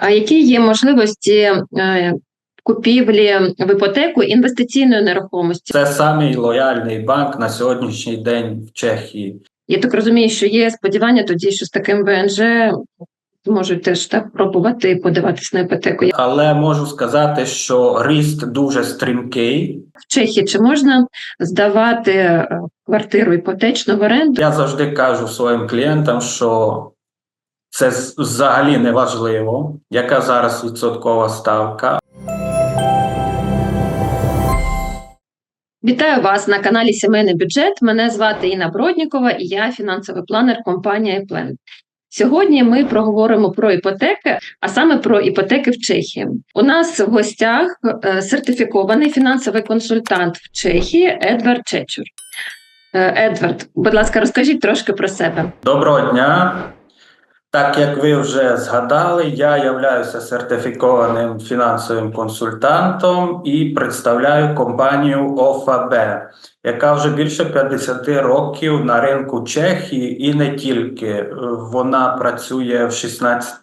А які є можливості е, купівлі в іпотеку інвестиційної нерухомості? Це самий лояльний банк на сьогоднішній день в Чехії. Я так розумію, що є сподівання тоді, що з таким ВНЖ можуть теж так пробувати подаватись на іпотеку. Але можу сказати, що ріст дуже стрімкий. В Чехії чи можна здавати е, квартиру іпотечну в оренду? Я завжди кажу своїм клієнтам, що це взагалі не важливо, яка зараз відсоткова ставка. Вітаю вас на каналі Сімейний бюджет. Мене звати Інна Броднікова і я фінансовий планер компанії iPlan. Сьогодні ми проговоримо про іпотеки, а саме про іпотеки в Чехії. У нас в гостях е, сертифікований фінансовий консультант в Чехії Едвард Чечур. Е, Едвард, будь ласка, розкажіть трошки про себе. Доброго дня. Так як ви вже згадали, я являюся сертифікованим фінансовим консультантом і представляю компанію ОФАБ, яка вже більше 50 років на ринку Чехії і не тільки. Вона працює в 16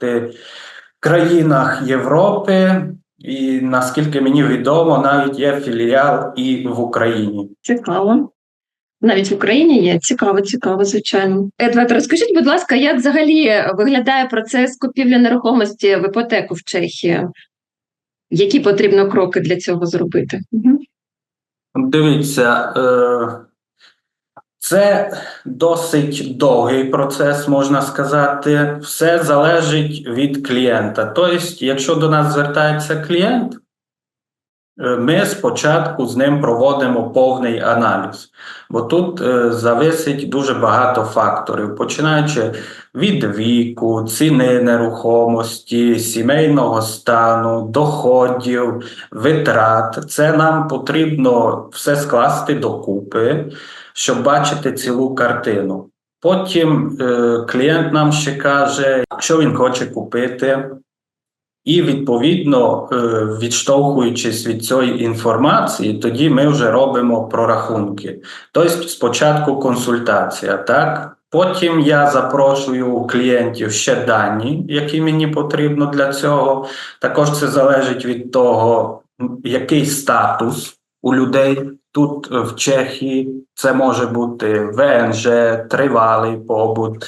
країнах Європи, і наскільки мені відомо, навіть є філіал і в Україні. Цікаво. Навіть в Україні є цікаво, цікаво, звичайно. Едвард, розкажіть, будь ласка, як взагалі виглядає процес купівлі нерухомості в іпотеку в Чехії? Які потрібно кроки для цього зробити? Угу. Дивіться, е, це досить довгий процес, можна сказати. Все залежить від клієнта. Тобто, якщо до нас звертається клієнт, ми спочатку з ним проводимо повний аналіз, бо тут е, зависить дуже багато факторів, починаючи від віку, ціни нерухомості, сімейного стану, доходів, витрат. Це нам потрібно все скласти докупи, щоб бачити цілу картину. Потім е, клієнт нам ще каже, що він хоче купити. І відповідно, е, відштовхуючись від цієї інформації, тоді ми вже робимо прорахунки. Тобто, спочатку консультація, так? Потім я запрошую у клієнтів ще дані, які мені потрібно для цього. Також це залежить від того, який статус у людей тут е, в Чехії. Це може бути ВНЖ, тривалий побут,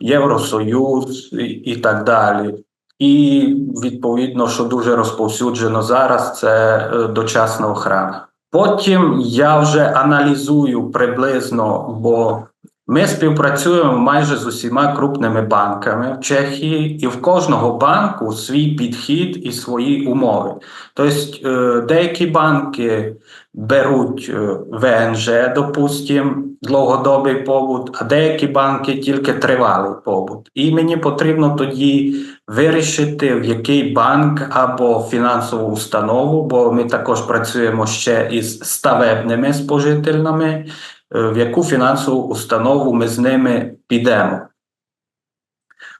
Євросоюз і, і так далі. І відповідно, що дуже розповсюджено зараз, це е, дочасна охрана. Потім я вже аналізую приблизно, бо ми співпрацюємо майже з усіма крупними банками в Чехії, і в кожного банку свій підхід і свої умови. Тобто, е, деякі банки беруть е, ВНЖ, допустимо, довгодобий побут, а деякі банки тільки тривалий побут. І мені потрібно тоді вирішити, в який банк або фінансову установу, бо ми також працюємо ще із ставебними спожительними, в яку фінансову установу ми з ними підемо.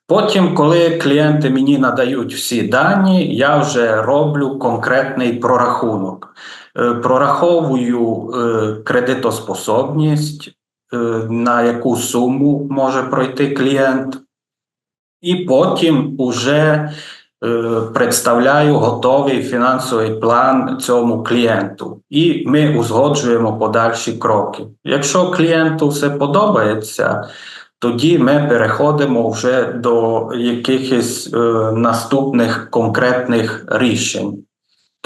Потім, коли клієнти мені надають всі дані, я вже роблю конкретний прорахунок. Е, Прораховую е, кредитоспособність, е, на яку суму може пройти клієнт, і потім уже е, представляю готовий фінансовий план цьому клієнту, і ми узгоджуємо подальші кроки. Якщо клієнту все подобається, тоді ми переходимо вже до якихось е, наступних конкретних рішень.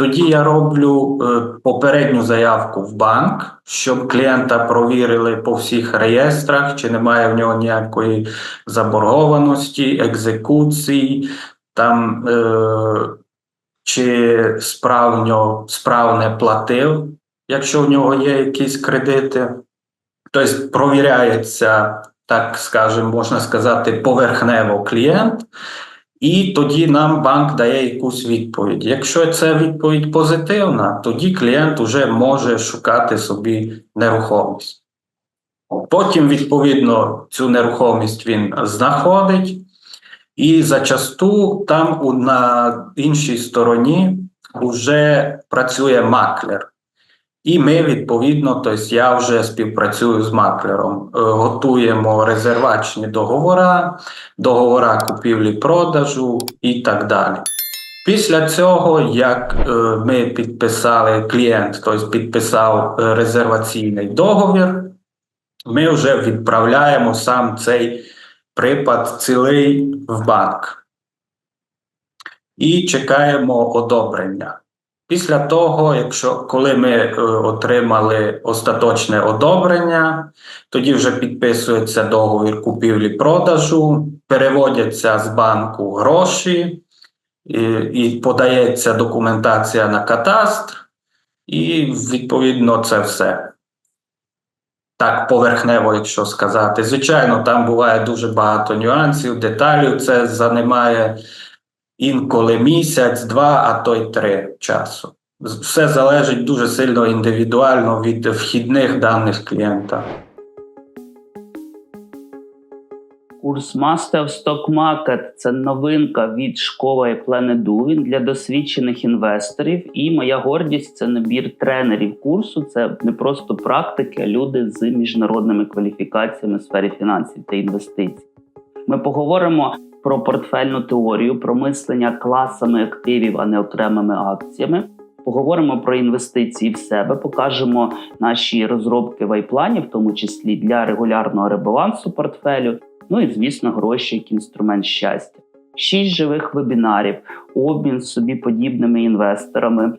Тоді я роблю е, попередню заявку в банк, щоб клієнта провірили по всіх реєстрах, чи немає в нього ніякої заборгованості, екзекуцій, там е, чи справньо, справне платив, якщо в нього є якісь кредити. Тобто провіряється, так скажемо, можна сказати, поверхнево клієнт. І тоді нам банк дає якусь відповідь. Якщо це відповідь позитивна, тоді клієнт вже може шукати собі нерухомість. Потім, відповідно, цю нерухомість він знаходить, і зачасту там на іншій стороні вже працює маклер. І ми відповідно, тобто я вже співпрацюю з маклером, Е, готуємо резервачні договори, договора купівлі-продажу і так далі. Після цього, як е, ми підписали клієнт, тобто підписав е, резерваційний договір, ми вже відправляємо сам цей припад цілий в банк і чекаємо одобрення. Після того, якщо коли ми е, отримали остаточне одобрення, тоді вже підписується договір купівлі-продажу, переводяться з банку гроші, і, і подається документація на кадастр, і відповідно це все. Так, поверхнево, якщо сказати. Звичайно, там буває дуже багато нюансів, деталів. Це займає інколи місяць, два, а то й три часу. Все залежить дуже сильно індивідуально від вхідних даних клієнта. Курс Master Stock Market – це новинка від школи Planet Він для досвідчених інвесторів. І моя гордість це набір тренерів курсу. Це не просто практики, а люди з міжнародними кваліфікаціями в сфері фінансів та інвестицій. Ми поговоримо про портфельну теорію, про мислення класами активів, а не окремими акціями. Поговоримо про інвестиції в себе, покажемо наші розробки в айплані, в тому числі для регулярного ребалансу портфелю. Ну і звісно, гроші як інструмент щастя. Шість живих вебінарів, обмін з собі подібними інвесторами,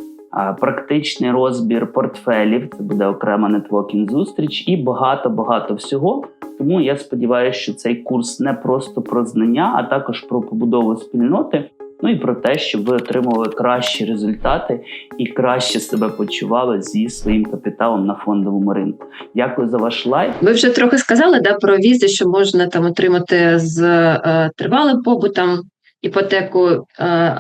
практичний розбір портфелів. Це буде окрема нетворкінг зустріч і багато багато всього. Тому я сподіваюся, що цей курс не просто про знання, а також про побудову спільноти. Ну і про те, щоб ви отримували кращі результати і краще себе почували зі своїм капіталом на фондовому ринку. Дякую за ваш лайк. Ви вже трохи сказали да, про візи, що можна там отримати з е, тривалим побутом іпотеку. Е,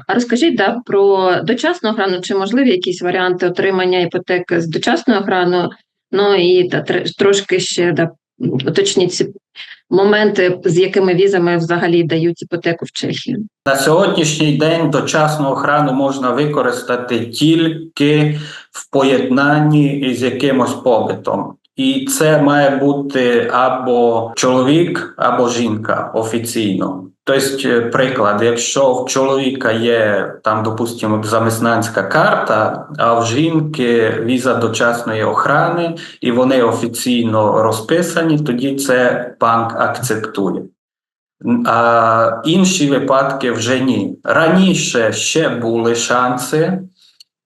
а розкажіть да, про дочасну охрану, чи можливі якісь варіанти отримання іпотеки з дочасною охраною? Ну і та, трошки ще да, уточніть ці моменти, з якими візами взагалі дають іпотеку в Чехії. На сьогоднішній день дочасну охрану можна використати тільки в поєднанні з якимось побитом. І це має бути або чоловік, або жінка офіційно. Тобто, приклад, якщо в чоловіка є там, допустимо, замиснанська карта, а в жінки віза дочасної охрани, і вони офіційно розписані, тоді це банк акцептує. А інші випадки вже ні. Раніше ще були шанси,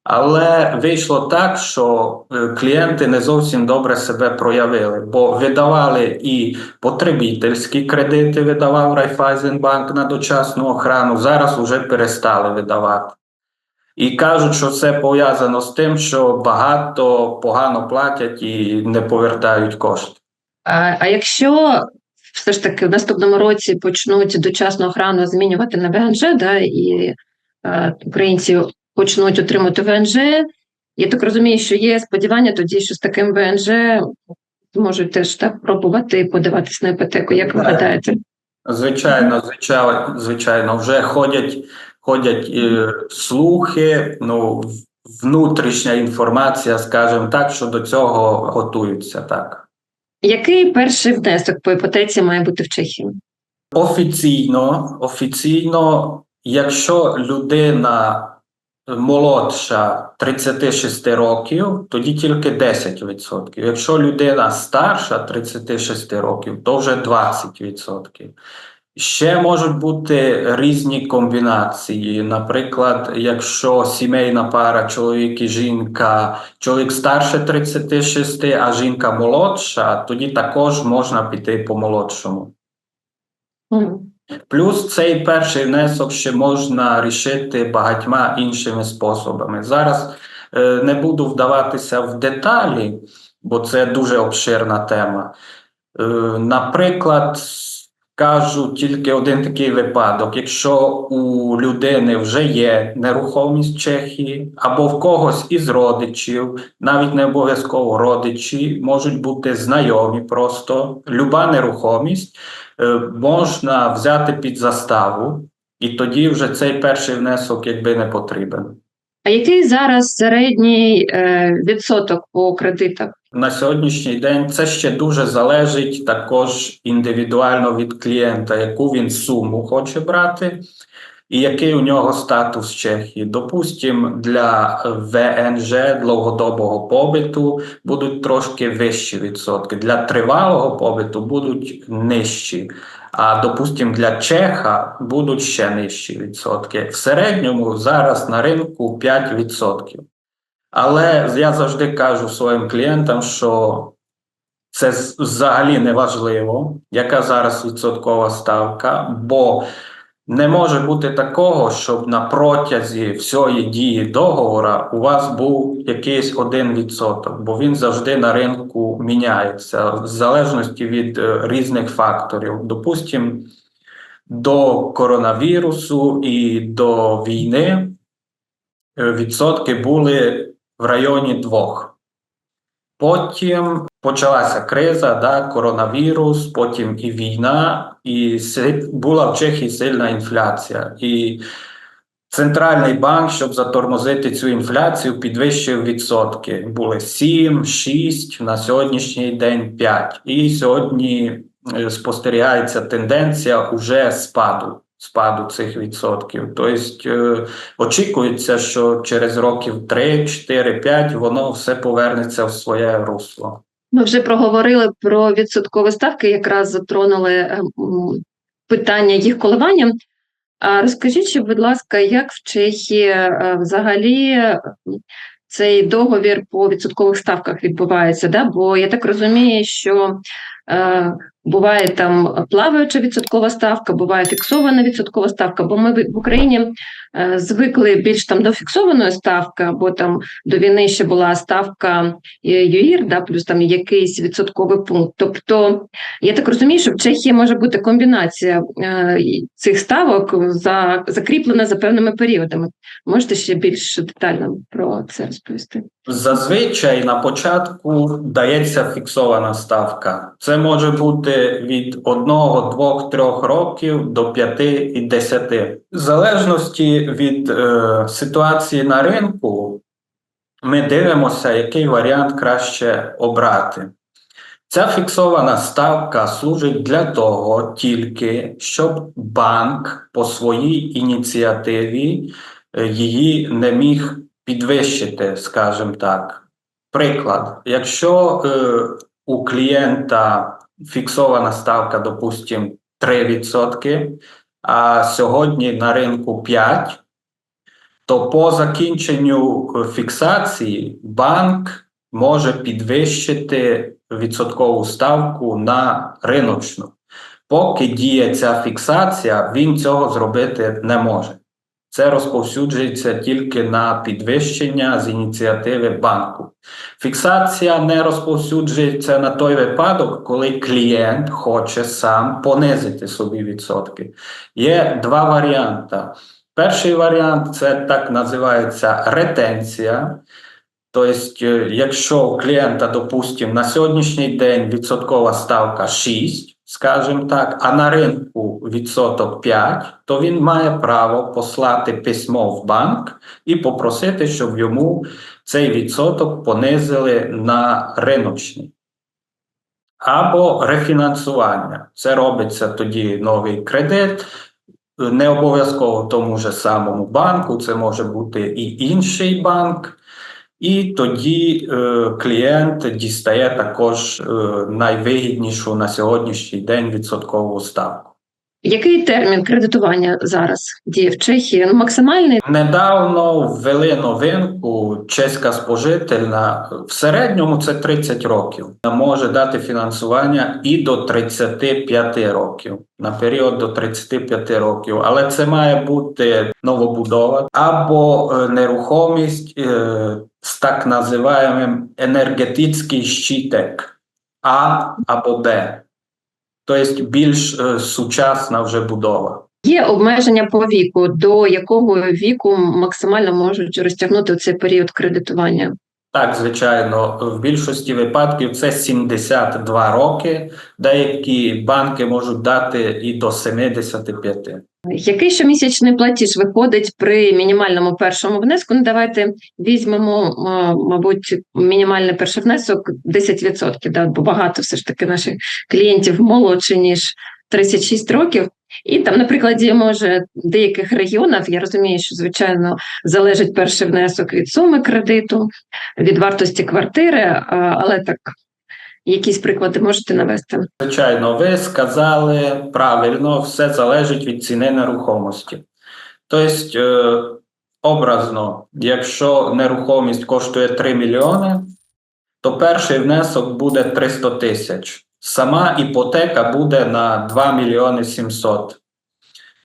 але вийшло так, що е, клієнти не зовсім добре себе проявили, бо видавали і потребітельські кредити, видавав Райфайзенбанк на дочасну охрану. Зараз вже перестали видавати. І кажуть, що це пов'язано з тим, що багато погано платять і не повертають кошти. А, а якщо все ж таки в наступному році почнуть дочасну охрану змінювати на ВНЖ, да, і е, українці почнуть отримати ВНЖ, я так розумію, що є сподівання тоді, що з таким ВНЖ можуть теж так пробувати подаватись на іпотеку. Як ви гадаєте? Звичайно, звичайно, звичайно, вже ходять, ходять е, слухи, ну, внутрішня інформація, скажімо так, що до цього готуються так. Який перший внесок по іпотеці має бути в Чехії? Офіційно, офіційно, якщо людина молодша 36 років, тоді тільки 10%. Якщо людина старша 36 років, то вже 20%. Ще можуть бути різні комбінації. Наприклад, якщо сімейна пара, чоловік і жінка, чоловік старше 36, а жінка молодша, тоді також можна піти по молодшому. Мгм. Плюс цей перший внесок ще можна рішити багатьма іншими способами. Зараз е, не буду вдаватися в деталі, бо це дуже обширна тема. Е, наприклад, кажу тільки один такий випадок: якщо у людини вже є нерухомість Чехії, або в когось із родичів, навіть не обов'язково родичі, можуть бути знайомі просто люба нерухомість е, можна взяти під заставу, і тоді вже цей перший внесок якби не потрібен. А який зараз середній е, відсоток по кредитах? На сьогоднішній день це ще дуже залежить також індивідуально від клієнта, яку він суму хоче брати. і який у нього статус Чехії. Допустим, для ВНЖ довгодобого побиту будуть трошки вищі відсотки, для тривалого побиту будуть нижчі. А допустим, для Чеха будуть ще нижчі відсотки. В середньому зараз на ринку 5%. Але я завжди кажу своїм клієнтам, що це взагалі не важливо, яка зараз відсоткова ставка, бо не може бути такого, щоб на протязі всієї дії договора у вас був якийсь один відсоток, бо він завжди на ринку міняється в залежності від е, різних факторів. Допустим, до коронавірусу і до війни е, відсотки були в районі двох. Потім почалася криза, да, коронавірус, потім і війна, і була в Чехії сильна інфляція. І центральний банк, щоб затормозити цю інфляцію, підвищив відсотки. Були 7, 6, на сьогоднішній день 5. І сьогодні е, спостерігається тенденція уже спаду. Спаду цих відсотків. Тобто е, очікується, що через років 3, 4, 5 воно все повернеться в своє русло. Ми вже проговорили про відсоткові ставки, якраз затронули е, питання їх коливання. А розкажіть, будь ласка, як в Чехії е, взагалі цей договір по відсоткових ставках відбувається? Да? Бо я так розумію, що буває там плаваюча відсоткова ставка, буває фіксована відсоткова ставка, бо ми в Україні е, звикли більш там до фіксованої ставки, або там до війни ще була ставка е, ЮІР, да, плюс там якийсь відсотковий пункт. Тобто, я так розумію, що в Чехії може бути комбінація е, цих ставок за, закріплена за певними періодами. Можете ще більш детально про це розповісти? Зазвичай на початку дається фіксована ставка. Це може бути від 1, 2, 3 років до 5 і 10. В залежності від е, ситуації на ринку, ми дивимося, який варіант краще обрати. Ця фіксована ставка служить для того тільки, щоб банк по своїй ініціативі е, її не міг підвищити, скажімо так. Приклад, якщо е, у клієнта фіксована ставка, допустимо, 3%, а сьогодні на ринку 5%, то по закінченню фіксації банк може підвищити відсоткову ставку на риночну. Поки діє ця фіксація, він цього зробити не може. Це розповсюджується тільки на підвищення з ініціативи банку. Фіксація не розповсюджується на той випадок, коли клієнт хоче сам понизити собі відсотки. Є два варіанти. Перший варіант це так називається ретенція. Тобто, е, якщо у клієнта, допустимо, на сьогоднішній день відсоткова ставка 6, скажімо так, а на ринку відсоток 5, то він має право послати письмо в банк і попросити, щоб йому цей відсоток понизили на риночний. Або рефінансування. Це робиться тоді новий кредит. Не обов'язково тому ж самому банку, це може бути і інший банк. І тоді е, клієнт дістає також е, найвигіднішу на сьогоднішній день відсоткову ставку. Який термін кредитування зараз діє в Чехії? Ну, максимальний Недавно ввели новинку чеська спожительна. В середньому це 30 років. Може дати фінансування і до 35 років на період до 35 років. Але це має бути новобудова або е, нерухомість е, з так називаємим енергетичний щиток А або Б. Тобто більш е, сучасна вже будова. є обмеження по віку, до якого віку максимально можуть розтягнути цей період кредитування. Так, звичайно, в більшості випадків це 72 роки. Деякі банки можуть дати і до 75. Який щомісячний платіж виходить при мінімальному першому внеску? Ну, давайте візьмемо, мабуть, мінімальний перший внесок 10%, да, бо багато все ж таки наших клієнтів молодші, ніж 36 років. І там, на прикладі, може, деяких регіонів, я розумію, що звичайно залежить перший внесок від суми кредиту, від вартості квартири, але так, якісь приклади можете навести. Звичайно, ви сказали правильно, все залежить від ціни нерухомості. Тобто, е, образно, якщо нерухомість коштує 3 мільйони, то перший внесок буде 300 тисяч. Сама іпотека буде на 2 мільйони 700.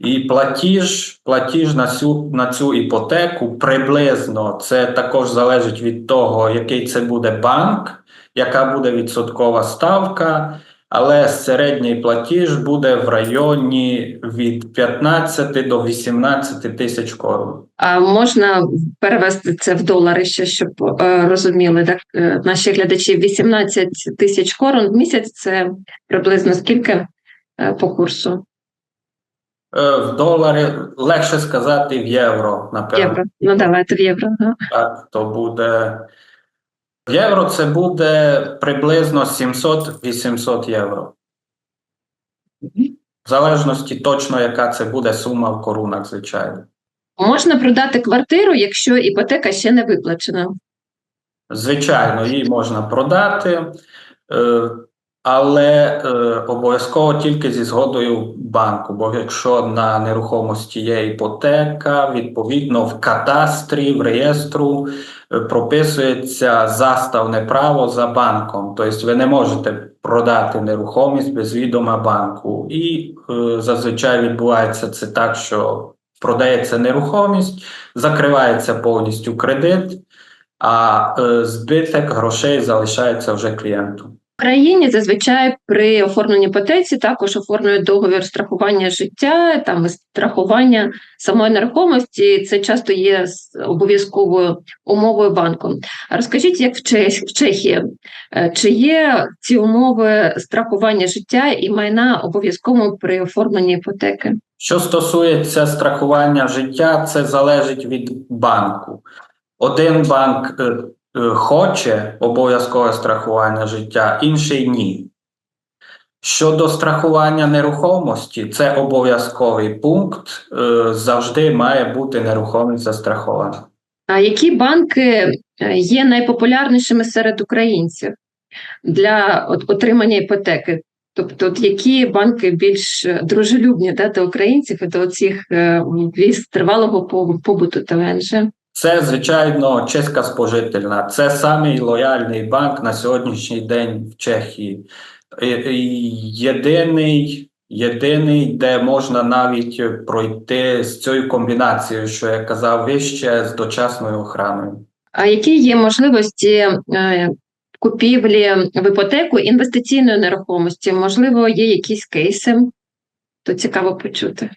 І платіж, платіж на цю, на цю іпотеку приблизно це також залежить від того, який це буде банк, яка буде відсоткова ставка, але середній платіж буде в районі від 15 до 18 тисяч корон. А можна перевести це в долари ще, щоб е, розуміли, так е, наші глядачі 18 тисяч корон в місяць це приблизно скільки е, по курсу Е, В долари легше сказати в євро, напевно. євро? Ну давайте в євро. Так, то буде. Євро це буде приблизно 700-800 євро. В залежності точно, яка це буде сума в корунах, звичайно. Можна продати квартиру, якщо іпотека ще не виплачена. Звичайно, її можна продати, е, але е, обов'язково тільки зі згодою банку. Бо якщо на нерухомості є іпотека, відповідно в кадастрі, в реєстру прописується заставне право за банком. Тобто ви не можете продати нерухомість без відома банку. І е, зазвичай відбувається це так, що продається нерухомість, закривається повністю кредит а е, збиток грошей залишається вже клієнту. Країні зазвичай при оформленні іпотеці також оформлюють договір страхування життя, там страхування самої нерухомості. Це часто є обов'язковою умовою банку. Розкажіть, як в, Чех- в Чехії, Е, чи є ці умови страхування життя і майна обов'язково при оформленні іпотеки? Що стосується страхування життя, це залежить від банку. Один банк е, хоче обов'язкове страхування життя, інший ні. Щодо страхування нерухомості, це обов'язковий пункт. е, Завжди має бути нерухомість застрахована. А які банки е, є найпопулярнішими серед українців для отримання іпотеки? Тобто, які банки більш е, дружелюбні да, до українців і до цих е, віз тривалого побу- побуту ТВНЖ? Це, звичайно, чеська спожительна. Це самий лояльний банк на сьогоднішній день в Чехії. Єдиний, єдиний, де можна навіть пройти з цією комбінацією, що я казав вище, з дочасною охраною. А які є можливості е, купівлі в іпотеку інвестиційної нерухомості? Можливо, є якісь кейси? То цікаво почути.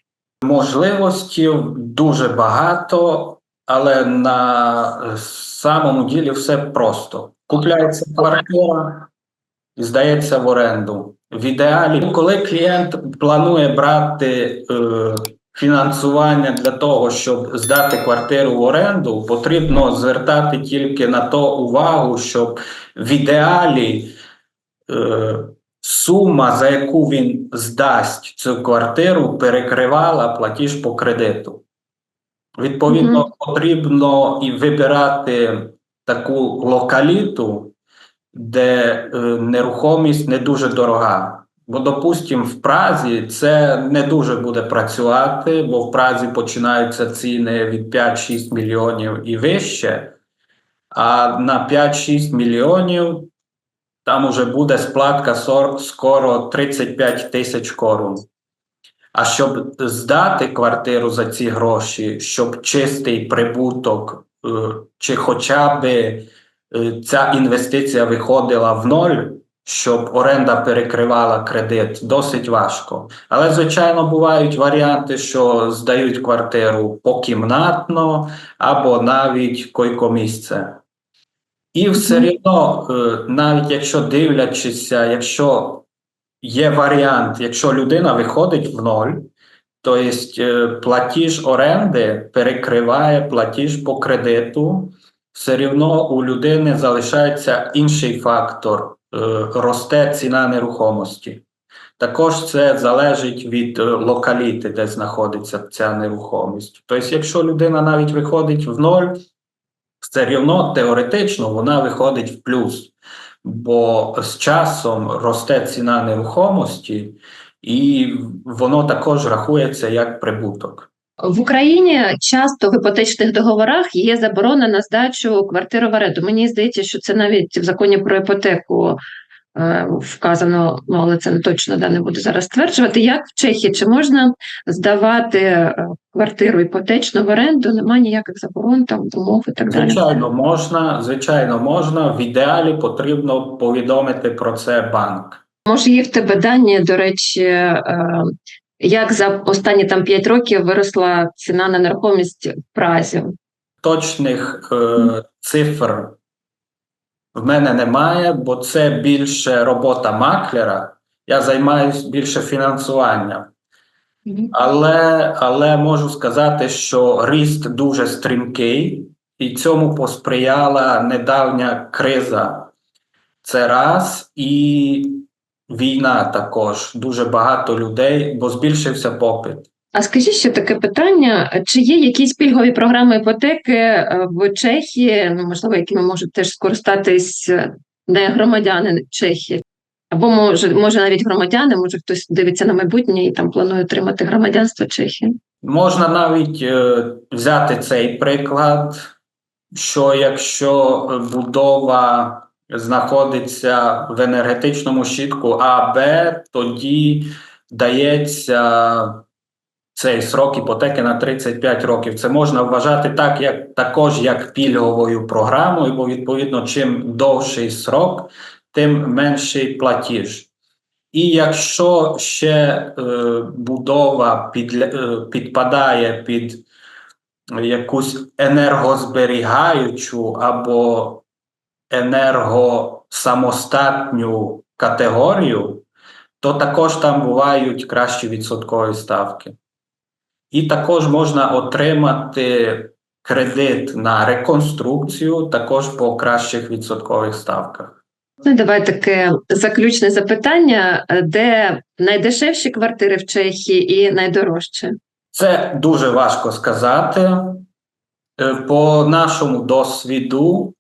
Можливостей дуже багато, але на самому ділі все просто. Купляється квартира і здається в оренду. В ідеалі, коли клієнт планує брати е, фінансування для того, щоб здати квартиру в оренду, потрібно звертати тільки на то увагу, щоб в ідеалі е, сума, за яку він здасть цю квартиру, перекривала платіж по кредиту. Відповідно, потрібно і вибирати таку локаліту, де е, нерухомість не дуже дорога. Бо, допустимо, в Празі це не дуже буде працювати, бо в Празі починаються ціни від 5-6 мільйонів і вище, а на 5-6 мільйонів там уже буде сплатка скоро 35 тисяч корун. А щоб здати квартиру за ці гроші, щоб чистий прибуток, е, чи хоча б е, ця інвестиція виходила в ноль, щоб оренда перекривала кредит, досить важко. Але, звичайно, бувають варіанти, що здають квартиру покімнатно або навіть койкомісце. І все рівно, е, навіть якщо дивлячися, якщо є варіант, якщо людина виходить в ноль, то есть, е, платіж оренди перекриває платіж по кредиту, все рівно у людини залишається інший фактор, е, росте ціна нерухомості. Також це залежить від е, локаліти, де знаходиться ця нерухомість. Тобто, якщо людина навіть виходить в ноль, все рівно теоретично вона виходить в плюс, бо з часом росте ціна нерухомості, і воно також рахується як прибуток. В Україні часто в іпотечних договорах є заборона на здачу квартири в оренду. Мені здається, що це навіть в законі про іпотеку вказано, ну, але це не точно да, не буду зараз стверджувати. Як в Чехії чи можна здавати е, квартиру іпотечну в оренду? Немає ніяких заборон, там умов і так далі. Звичайно, можна, звичайно, можна. В ідеалі потрібно повідомити про це банк. Може, є в тебе дані, до речі, е, як за останні там 5 років виросла ціна на нерухомість в Празі? Точних е, цифр в мене немає, бо це більше робота маклера. Я займаюся більше фінансуванням. Але, але можу сказати, що ріст дуже стрімкий, і цьому посприяла недавня криза. Це раз, і війна також. Дуже багато людей, бо збільшився попит. А скажіть ще таке питання: чи є якісь пільгові програми іпотеки е, в Чехії, ну можливо, якими можуть теж скористатись е, не громадяни Чехії? Або може, може навіть громадяни, може хтось дивиться на майбутнє і там планує отримати громадянство Чехії. Можна навіть е, взяти цей приклад, що якщо будова знаходиться в енергетичному щитку А, Б, тоді дається цей срок іпотеки на 35 років. Це можна вважати так, як також як пільговою програмою, бо відповідно, чим довший срок, тим менший платіж. І якщо ще е, будова підля, е, підпадає під якусь енергозберігаючу або енергосамостатню категорію, то також там бувають кращі відсоткові ставки. І також можна отримати кредит на реконструкцію також по кращих відсоткових ставках. Ну, давай таке заключне запитання: де найдешевші квартири в Чехії і найдорожчі? Це дуже важко сказати. Е, По нашому досвіду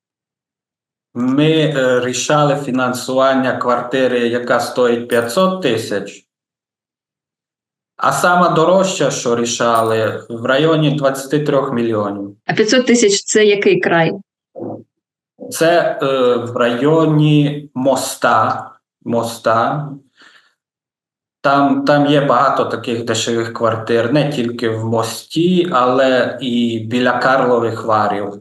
ми е, рішали фінансування квартири, яка стоїть 500 тисяч. А сама дорожча, що рішали, в районі 23 мільйонів. А 500 тисяч це який край? Це е, в районі моста. моста. Там, там є багато таких дешевих квартир, не тільки в мості, але і біля Карлових варів.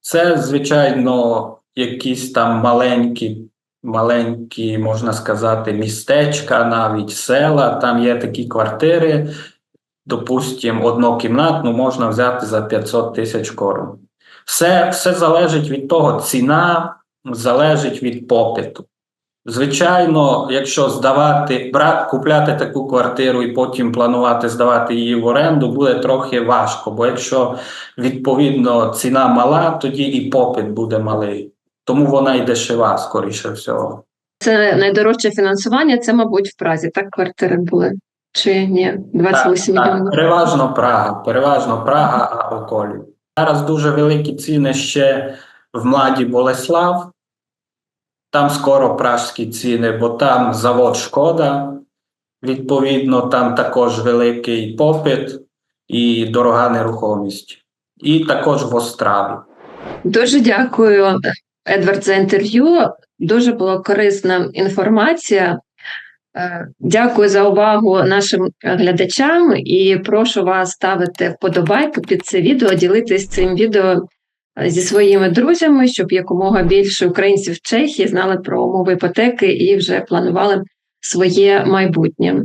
Це, звичайно, якісь там маленькі, маленькі, можна сказати, містечка, навіть села. Там є такі квартири, допустимо, однокімнатну можна взяти за 500 тисяч корон. Все, все залежить від того, ціна залежить від попиту. Звичайно, якщо здавати, брати, купляти таку квартиру і потім планувати здавати її в оренду, буде трохи важко, бо якщо відповідно ціна мала, тоді і попит буде малий. Тому вона і дешева, скоріше всього. Це найдорожче фінансування, це, мабуть, в Празі. Так квартири були. Чи ні? 28 Так, мільйонів. так, переважно Прага, переважно Прага, а околі. Зараз дуже великі ціни ще в Младі Болеслав. Там скоро пражські ціни, бо там завод Шкода. Відповідно, там також великий попит і дорога нерухомість. І також в Остраві. Дуже дякую, Едвард, за інтерв'ю. Дуже була корисна інформація. Е, Дякую за увагу нашим глядачам і прошу вас ставити вподобайки під це відео, ділитись цим відео е, зі своїми друзями, щоб якомога більше українців в Чехії знали про умови іпотеки і вже планували своє майбутнє.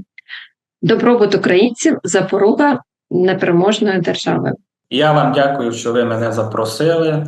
Добробут українців запоруга непереможної держави. Я вам дякую, що ви мене запросили.